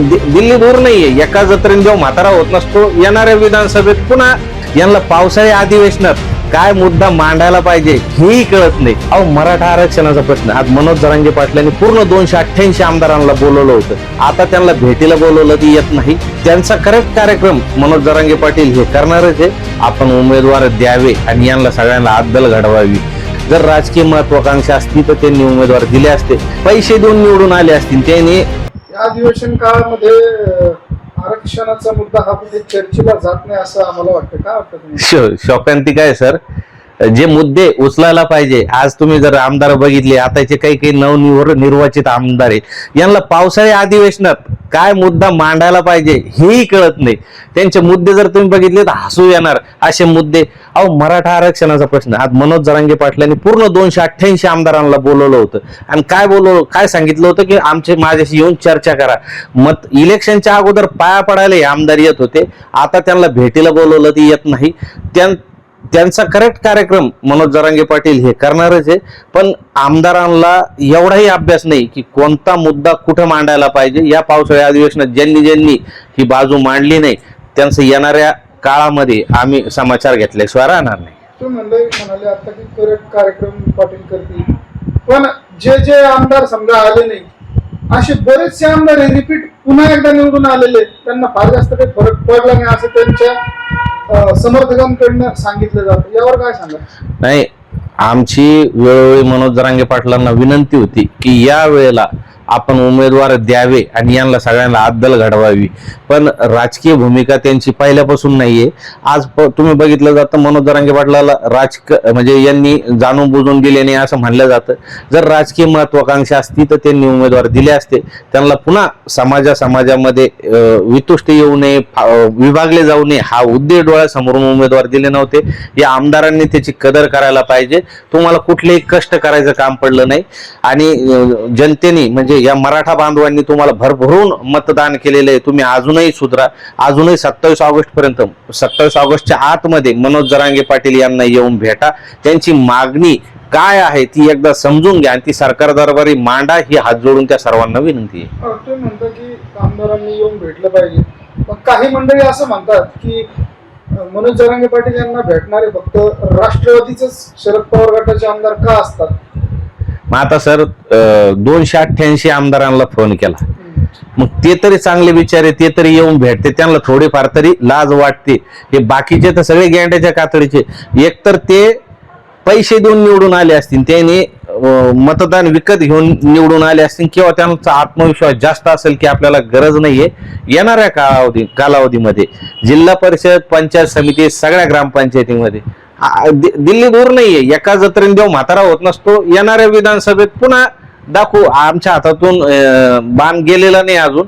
दि- दिल्ली दूर नाहीये. एका जत्रेने जेव्हा म्हातारा होत नसतो येणाऱ्या विधानसभेत पुन्हा यांना पावसाळी अधिवेशनात काय मुद्दा मांडायला पाहिजे हेही कळत नाही. अहो मराठा आरक्षणाचा प्रश्न. आज मनोज जरांगे पाटलांनी पूर्ण दोनशे अठ्ठ्याऐंशी आमदारांना बोलवलं होतं. आता त्यांना भेटीला बोलवलं ती येत नाही. त्यांचा करेक्ट कार्यक्रम मनोज जरांगे पाटील हे करणारच आहे. आपण उमेदवार द्यावे आणि यांना सगळ्यांना अद्दल घडवावी. जर राजकीय महत्वाकांक्षा असती तर त्यांनी उमेदवार दिले असते. पैसे देऊन निवडून आले असतील. त्यांनी या अधिवेशन काळामध्ये आरक्षणाचा मुद्दा हा कुठे चर्चेला जात नाही असं आम्हाला वाटतं. का वाटतं शॉकांती काय सर? जे मुद्दे उचलायला पाहिजे आज तुम्ही जर आमदार बघितले आताचे काही काही नवनिर्वाचित निर्वाचित आमदार आहे यांना पावसाळी अधिवेशनात काय मुद्दा मांडायला पाहिजे हेही कळत नाही. त्यांचे मुद्दे जर तुम्ही बघितले तर हसू येणार असे मुद्दे. अहो मराठा आरक्षणाचा प्रश्न. आज मनोज जरांगे पाटलांनी पूर्ण दोनशे अठ्ठ्याऐंशी आमदारांना बोलवलं होतं. आणि काय बोलवलं काय सांगितलं होतं की आमचे माझ्याशी येऊन चर्चा करा. मत इलेक्शनच्या अगोदर पाया पडायला हे आमदार येत होते. आता त्यांना भेटीला बोलवलं ती येत नाही. त्यां त्यांचा करेक्ट कार्यक्रम मनोज जरांगे पाटील हे करणारच आहे. पण आमदारांना एवढाही अभ्यास नाही की कोणता मुद्दा कुठं मांडायला पाहिजे. या पावसाळी अधिवेशनात ज्यांनी ज्यांनी ही बाजू मांडली नाही त्यांचं येणाऱ्या काळामध्ये आम्ही समाचार घेतल्याशिवाय राहणार नाही. म्हणाले आता की करेक्ट कार्यक्रम पाटील करतील. पण जे जे आमदार समजा आले नाही असे बरेचसे आमदार हे रिपीट पुन्हा एकदा निवडून आलेले त्यांना फार जास्त काही फरक पडला नाही असं त्यांच्या समर्थकांकडनं सांगितलं जातं. यावर काय सांगा नाही आमची वेळोवेळी मनोज जरांगे पाटलांना विनंती होती की या वेळेला आपण उमेदवार द्यावे आणि यांना सगळ्यांना अद्दल घडवावी. पण राजकीय भूमिका त्यांची पहिल्यापासून नाहीये. आज प- तुम्ही बघितलं जातं मनोज दरांगे पाटलाला राजक म्हणजे यांनी जाणून बुजून दिले नाही असं म्हणलं जातं. जर राजकीय महत्वाकांक्षा असती तर त्यांनी उमेदवार दिले असते. त्यांना पुन्हा समाजा समाजामध्ये वितुष्ट येऊ नये विभागले जाऊ नये हा उद्देश डोळ्यासमोरून उमेदवार दिले नव्हते. या आमदारांनी त्याची कदर करायला पाहिजे. तुम्हाला कुठलेही कष्ट करायचं काम पडलं नाही. आणि जनतेने म्हणजे या मराठा बांधवांनी तुम्हाला भरभरून मतदान केलेलं आहे. तुम्ही अजूनही सुधरा. अजूनही सत्तावीस ऑगस्ट पर्यंत सत्तावीस ऑगस्टच्या आतमध्ये मनोज जरांगे पाटील यांना येऊन भेटा. त्यांची मागणी काय आहे ती एकदा समजून घ्या आणि ती सरकार दरबारी मांडा. ही हात जोडून त्या सर्वांना विनंती आहे. अं, की आमदारांनी येऊन भेटलं पाहिजे. काही मंडळी असं म्हणतात की मनोज जरांगे पाटील यांना भेटणारे फक्त राष्ट्रवादीच शरद पवार गटाचे आमदार का असतात? मग आता सर दोनशे अठ्ठ्याऐंशी आमदारांना फोन केला. मग ते तरी चांगले विचार आहे ते तरी येऊन भेटते. त्यांना थोडीफार तरी लाज वाटते. हे बाकीचे तर सगळे गेंड्याच्या कातडीचे. एकतर ते पैसे देऊन निवडून आले असतील. त्यांनी मतदान विकत घेऊन निवडून आले असतील किंवा त्यांचा आत्मविश्वास जास्त असेल की आपल्याला गरज नाहीये येणाऱ्या कालावधी कालावधीमध्ये. जिल्हा परिषद पंचायत समिती सगळ्या ग्रामपंचायतीमध्ये. दि- दिल्ली दूर नाहीये. एका जत्रेने देव म्हातारा होत नसतो. येणाऱ्या विधानसभेत पुन्हा दाखवू. आमच्या हातातून अं, बाण गेलेला नाही अजून.